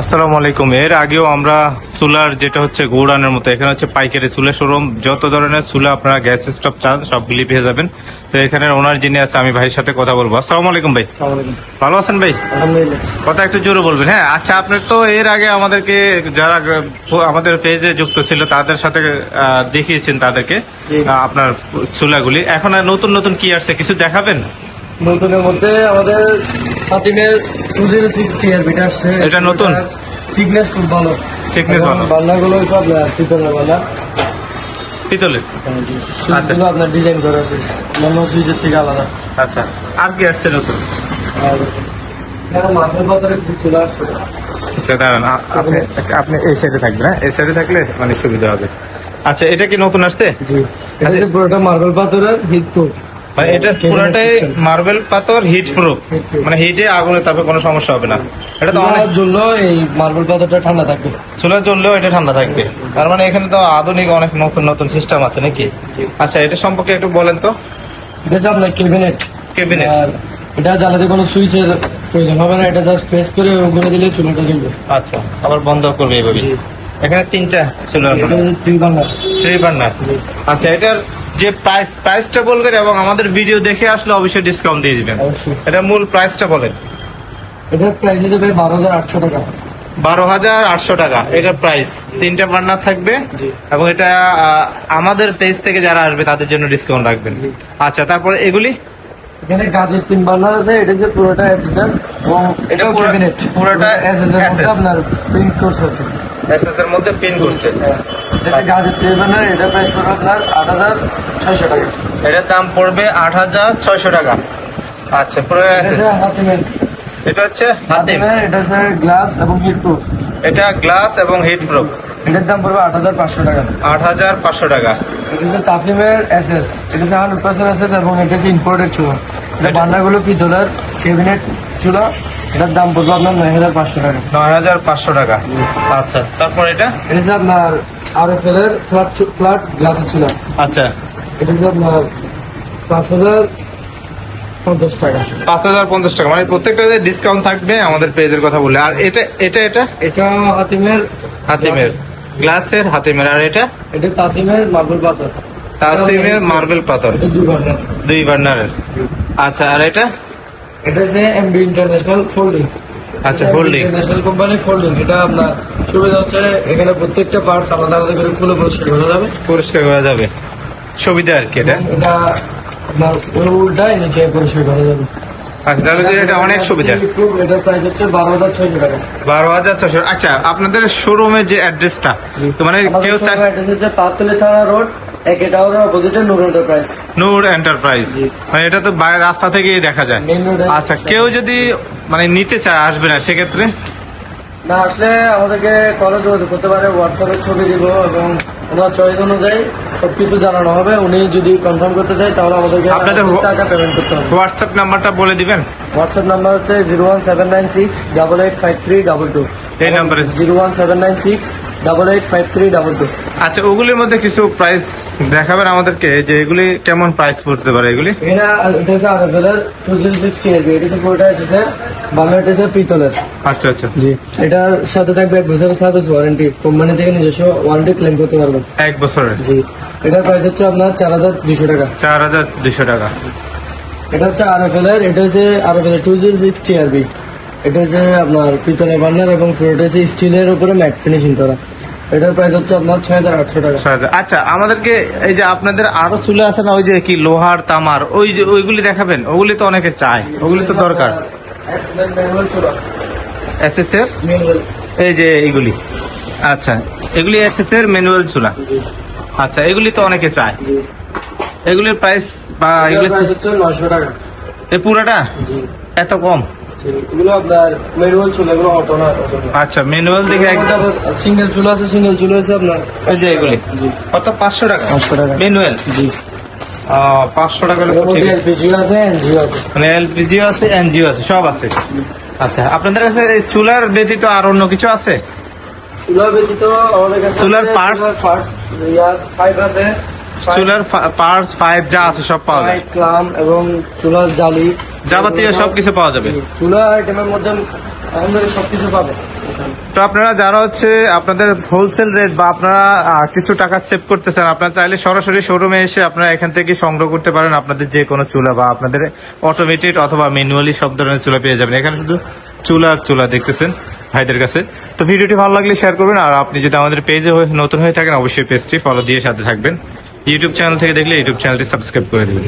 আসসালামু আলাইকুম। এর আগেও আমরা চুলার যেটা হচ্ছে গৌড়ানের মতো এখানে হচ্ছে পাইকারি চুলা শোরুম যত ধরনের চুলা আপনারা গ্যাস স্টোভ চান সবগুলি পেয়ে যাবেন। তো এখানে ওনার যিনি আছে আমি ভাইয়ের সাথে কথা বলব। আসসালামু আলাইকুম ভাই। ভালো আছেন ভাই? কথা একটু জোরে বলবেন। হ্যাঁ আচ্ছা আপনার তো এর আগে আমাদেরকে যারা আমাদের পেজে যুক্ত ছিল তাদের সাথে দেখিয়েছেন তাদেরকে আপনার চুলাগুলি। এখন আর নতুন নতুন কি আসছে? কিছু দেখাবেন? নতুনের মধ্যে আমাদের ফাতিমের টু জিরো সিক্স টিআরবিটা আসছে। এটা নতুন? থিকনেস খুব ভালো। সব পিতলের পিতলের? সুইচগুলো আপনার ডিজাইন করা আছে। অন্য সুইচের থেকে আলাদা। আচ্ছা। আর কি আসছে নতুন? আর এখানে মাঠের বাজারে চলে আসছে। আচ্ছা দাঁড়ান আপনি আপনি এই সাইডে থাকবেন হ্যাঁ? এই সাইডে থাকলে মানে সুবিধা হবে। আচ্ছা এটা কি নতুন আসছে? জি। এটা আচ্ছা। পুরোটা মার্বেল পাথরের হিট প্রুফ মানে এটা পুরোটাই মার্বেল পাথর হিট প্রুফ মানে হিটে আগুনে তাপে কোনো সমস্যা হবে না। এটা তো অনেক জন্য এই মার্বেল পাথরটা ঠান্ডা থাকবে। চুলা জ্বললেও এটা ঠান্ডা থাকবে। তার মানে এখানে তো আধুনিক অনেক নতুন নতুন সিস্টেম আছে নাকি? আচ্ছা এটা সম্পর্কে একটু বলেন তো। এটা হচ্ছে আপনার ক্যাবিনেট। আর এটা জ্বালাতে কোনো সুইচের প্রয়োজন হবে না এটা জাস্ট প্রেস করে উপরে দিলে চুলাটা জ্বলবে। আচ্ছা আবার বন্ধ করবে এইভাবে। এখানে তিনটা চুলা থ্রি বার্নার থ্রি বার্নার। আচ্ছা এটার যে প্রাইস প্রাইসটা বলবেন এবং আমাদের ভিডিও দেখে আসলে অবশ্যই ডিসকাউন্ট দিয়ে দিবেন। এটা মূল প্রাইসটা বলেন। এটার প্রাইস হিসেবে বারো হাজার আটশো টাকা। বারো হাজার আটশো টাকা এটার প্রাইস তিনটা বার্নার থাকবে এবং এটা আমাদের পেজ থেকে যারা আসবে তাদের জন্য ডিসকাউন্ট রাখবেন। আচ্ছা তারপরে এগুলি? এখানে গাজের তিন বার্নার আছে এটা হচ্ছে পুরোটা এসএসএর এবং ক্যাবিনেট পুরোটা এসএসএর SS আপনার প্রিন্ট কোর্স আছে এসএস এর মধ্যে করছে হ্যাঁ। এটা হচ্ছে গাজের এটা প্রাইস পড়বে আপনার আট হাজার ছয়শো টাকা। এটার দাম পড়বে আট হাজার ছয়শো টাকা। আচ্ছা পুরো এটা হচ্ছে এটা হচ্ছে হাতিম। এটা হচ্ছে গ্লাস এবং হিট প্রুফ এটা গ্লাস এবং হিট প্রুফ এটার দাম পড়বে আট হাজার পাঁচশো টাকা। আট হাজার পাঁচশো টাকা। এটা হচ্ছে তাসিমের এসএস এটা হচ্ছে হান্ড্রেড পার্সেন্ট এসএস এবং এটা হচ্ছে ইম্পোর্টেড চুলা। এটা- বান্নাগুলো পিতলের ক্যাবিনেট চুলা। এটার দাম পড়বে আপনার নয় হাজার পাঁচশো টাকা। নয় হাজার পাঁচশো টাকা। আচ্ছা তারপর এটা? এটা আপনার আর এফ এল এর ফ্ল্যাট ফ্ল্যাট গ্লাসের চুলা। আচ্ছা। এটা আপনার পাঁচ হাজার পঞ্চাশ টাকা। পাঁচ হাজার পঞ্চাশ টাকা মানে প্রত্যেকটা ডিসকাউন্ট থাকবে আমাদের পেজের কথা বললে। আর এটা এটা এটা? এটা হাতিমের হাতিমের। গ্লাসের হাতিমের। আর এটা? এটা তাসিমের মার্বেল পাথর। তাসিমের মার্বেল পাথর। দুই বার্নারের আচ্ছা আর এটা? এটা হচ্ছে এমবি ইন্টারন্যাশনাল ফোল্ডিং আচ্ছা হোল্ডিং ইন্টারন্যাশনাল কোম্পানি ফোল্ডিং এটা আপনার সুবিধা হচ্ছে এখানে প্রত্যেকটা পার্টস আলাদা আলাদা করে খুলে পরিষ্কার করা যাবে। পরিষ্কার করা যাবে। সুবিধা আর কি এটা? এটা আপনার উল্টায় নিচে পরিষ্কার করা যাবে। আচ্ছা তাহলে এটা অনেক সুবিধা। এটার প্রাইস হচ্ছে বারো হাজার ছয়শো টাকা। বারো হাজার ছশো আচ্ছা আপনাদের শোরুমের যে অ্যাড্রেসটা মানে কেউ চায় অ্যাড্রেস হচ্ছে পাতলি থানা রোড একে টাওয়ারের অপোজিটে নূর এন্টারপ্রাইজ নূর এন্টারপ্রাইজ। মানে এটা তো বাইরে রাস্তা থেকেই দেখা যায়। আচ্ছা কেউ যদি মানে নিতে চায় আসবে না সেক্ষেত্রে? না আসলে আমাদেরকে কলে যোগাযোগ করতে পারে হোয়াটসঅ্যাপে ছবি দিব এবং ওনার চয়েস অনুযায়ী সবকিছু জানানো হবে। উনি যদি কনফার্ম করতে চাই তাহলে আমাদেরকে আপনাদের টাকা পেমেন্ট করতে হবে। হোয়াটসঅ্যাপ নাম্বারটা বলে দিবেন? হোয়াটসঅ্যাপ নাম্বার হচ্ছে zero one seven nine six double eight five three double two এই নাম্বারে। Zero one seven nine six double eight five three double two আচ্ছা ওগুলির মধ্যে কিছু প্রাইস দেখাবেন আমাদেরকে যে এগুলি কেমন প্রাইস পড়তে পারে এগুলি? এটা হচ্ছে টু জিরো সিক্স টিএরবি এটা হচ্ছে পুরোটা এসেছে বাংলাটা হচ্ছে পিতলের। আচ্ছা আচ্ছা। জি। এটার সাথে থাকবে এক বছরের সার্ভিস ওয়ারেন্টি কোম্পানি থেকে নিজস্ব ওয়ারেন্টি ক্লেম করতে পারবেন। এক বছরের। জি। এটার প্রাইস হচ্ছে আপনার চার হাজার দুশো টাকা। চার হাজার দুশো টাকা। এটা হচ্ছে আরএফএল এর এটা হচ্ছে RFL two zero six TRB এটা হচ্ছে আপনার পিতলের বার্নার এবং পুরোটা হচ্ছে স্টিলের উপরে ম্যাট ফিনিশিং করা। এটার প্রাইস হচ্ছে আপনার ছয় হাজার আটশো টাকা। আচ্ছা আমাদেরকে এই যে আপনাদের আরও চুলে আছে না ওই যে কি লোহার তামার ওই যে ওইগুলি দেখাবেন? ওগুলি তো অনেকে চায় ওগুলি তো দরকার। এসএস এর? এই যে এইগুলি। আচ্ছা এগুলি এসএস এর ম্যানুয়াল চুলা। আচ্ছা এগুলি তো অনেকে চায়। এগুলির প্রাইস বা এগুলি হচ্ছে নয়শো টাকা। এই পুরাটা? জি। এত কম। এগুলো আপনার ম্যানুয়াল চুলা এগুলো অটো না আচ্ছা ম্যানুয়াল দেখে এক- সিঙ্গেল চুলা আছে সিঙ্গেল চুলা আছে আপনার। এই যে এগুলি। জি। কত? পাঁচশো টাকা। পাঁচশো টাকা। ম্যানুয়াল জি। পাঁচশো টাকা আছে। আছে এনজিও আছে। মানে এলপিজিও আছে এনজিও আছে সব আছে। আচ্ছা আপনাদের কাছে এই চুলার ব্যতীত আর অন্য কিছু আছে? চুলা ব্যতীত আমাদের কাছে চুলার parts? পার্টস ফাইভ আছে। চুলার পার্ট পাইপ যা আছে সব পাওয়া যায়। ক্লাম এবং চুলার জালি যাবতীয় সবকিছু পাওয়া যাবে। চুলা আইটেমের মধ্যে আমাদের সবকিছু পাবে। তো আপনারা যারা হচ্ছে আপনাদের হোলসেল রেট বা আপনারা কিছু টাকা সেভ করতেছেন আপনারা চাইলে সরাসরি শোরুমে এসে আপনারা এখান থেকে সংগ্রহ করতে পারেন। আপনাদের যে কোনো চুলা বা আপনাদের অটোমেটেড অথবা ম্যানুয়ালি সব ধরনের চুলা পেয়ে যাবেন। এখানে শুধু চুলা আর চুলা দেখতেছেন ভাইদের কাছে। তো ভিডিওটি ভালো লাগলে শেয়ার করবেন। আর আপনি যদি আমাদের পেজে নতুন হয়ে থাকেন অবশ্যই পেজটি ফলো দিয়ে সাথে থাকবেন। ইউটিউব চ্যানেল থেকে দেখলে ইউটিউব চ্যানেলটি সাবস্ক্রাইব করে দেবেন।